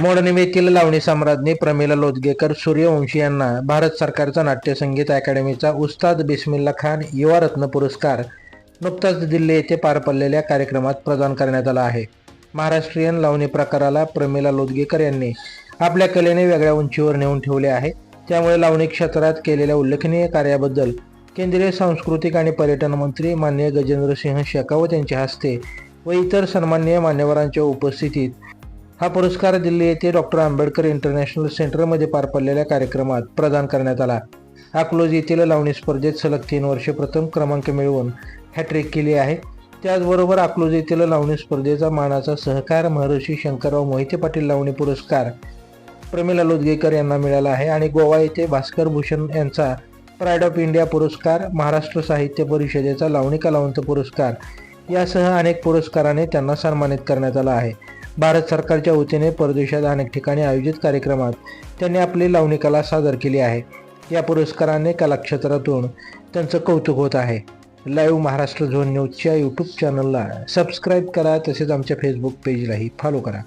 मोडनिमेतील लावणी सम्राज्ञी प्रमिला लोदगेकर सूर्यवंशी यांना भारत सरकारचा नाट्यसंगीत अकॅडमीचा अकादमीचा उस्ताद बिस्मिल्ला खान युवा रत्न पुरस्कार नुकताच दिल्ली येथे पार पडलेल्या कार्यक्रमात प्रदान करण्यात आला आहे. महाराष्ट्रीयन लावणी प्रकाराला प्रमिला लोदगेकर यांनी आपल्या कलेने वेगळ्या उंचीवर नेऊन ठेवले आहे. त्यामुळे लावणी क्षेत्रात केलेल्या उल्लेखनीय कार्याबद्दल केंद्रीय सांस्कृतिक आणि पर्यटन मंत्री माननीय गजेंद्रसिंह शेखावत यांच्या हस्ते व इतर सन्माननीय मान्यवरांच्या उपस्थितीत हा पुरस्कार दिल्ली येथे डॉक्टर आंबेडकर इंटरनॅशनल सेंटरमध्ये पार पडलेल्या कार्यक्रमात प्रदान करण्यात आला. अकलोज येथील लावणी स्पर्धेत सलग तीन वर्षे प्रथम क्रमांक मिळवून हॅट्रिक केली आहे. त्याचबरोबर अकलोज येथील लावणी स्पर्धेचा मानाचा सहकार महर्षी शंकरराव मोहिते पाटील लावणी पुरस्कार प्रमिला लोदगेकर यांना मिळाला आहे आणि गोवा येथे भास्कर भूषण यांचा प्राईड ऑफ इंडिया पुरस्कार महाराष्ट्र साहित्य परिषदेचा लावणी कलावंत पुरस्कार यासह अनेक पुरस्काराने त्यांना सन्मानित करण्यात आलं आहे. भारत सरकारच्या वतीने परदेशात अनेक ठिकाणी आयोजित कार्यक्रमात त्यांनी आपली लावणी कला सादर केली आहे. या पुरस्काराने कलाक्षेत्रातून त्यांचं कौतुक होत आहे. लाईव्ह महाराष्ट्र झोन न्यूजच्या यूट्यूब चॅनलला सबस्क्राईब करा तसेच आमच्या फेसबुक पेजलाही फॉलो करा.